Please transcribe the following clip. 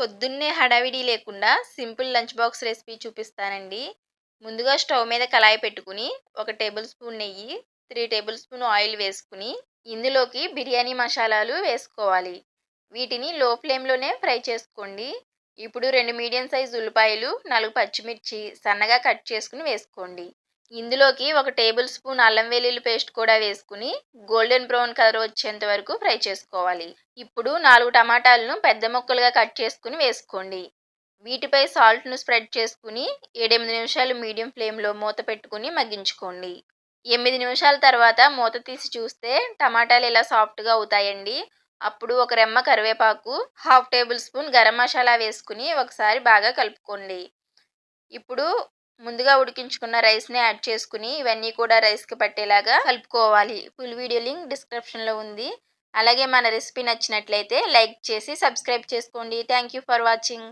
పొద్దున్నే హడావిడి లేకుండా సింపుల్ లంచ్ బాక్స్ రెసిపీ చూపిస్తానండి. ముందుగా స్టవ్ మీద కళాయి పెట్టుకుని ఒక టేబుల్ స్పూన్ నెయ్యి త్రీ టేబుల్ స్పూన్ ఆయిల్ వేసుకుని ఇందులోకి బిర్యానీ మసాలాలు వేసుకోవాలి. వీటిని లో ఫ్లేమ్లోనే ఫ్రై చేసుకోండి. ఇప్పుడు రెండు మీడియం సైజ్ ఉల్లిపాయలు నాలుగు పచ్చిమిర్చి సన్నగా కట్ చేసుకుని వేసుకోండి. ఇందులోకి ఒక టేబుల్ స్పూన్ అల్లం వెల్లుల్లి పేస్ట్ కూడా వేసుకుని గోల్డెన్ బ్రౌన్ కలర్ వచ్చేంత వరకు ఫ్రై చేసుకోవాలి. ఇప్పుడు నాలుగు టమాటాలను పెద్ద ముక్కలుగా కట్ చేసుకుని వేసుకోండి. వీటిపై సాల్ట్ను స్ప్రెడ్ చేసుకుని ఏడెనిమిది నిమిషాలు మీడియం ఫ్లేమ్లో మూత పెట్టుకుని మగ్గించుకోండి. ఎనిమిది నిమిషాల తర్వాత మూత తీసి చూస్తే టమాటాలు ఇలా సాఫ్ట్గా అవుతాయండి. అప్పుడు ఒక రెమ్మ కరివేపాకు half tablespoon garam masala వేసుకుని ఒకసారి బాగా కలుపుకోండి. ఇప్పుడు ముందుగా ఉడికించుకున్న రైస్ని యాడ్ చేసుకుని ఇవన్నీ కూడా రైస్కి పట్టేలాగా కలుపుకోవాలి. ఫుల్ వీడియో లింక్ డిస్క్రిప్షన్లో ఉంది. అలాగే మన రెసిపీ నచ్చినట్లయితే లైక్ చేసి సబ్స్క్రైబ్ చేసుకోండి. Thank you for watching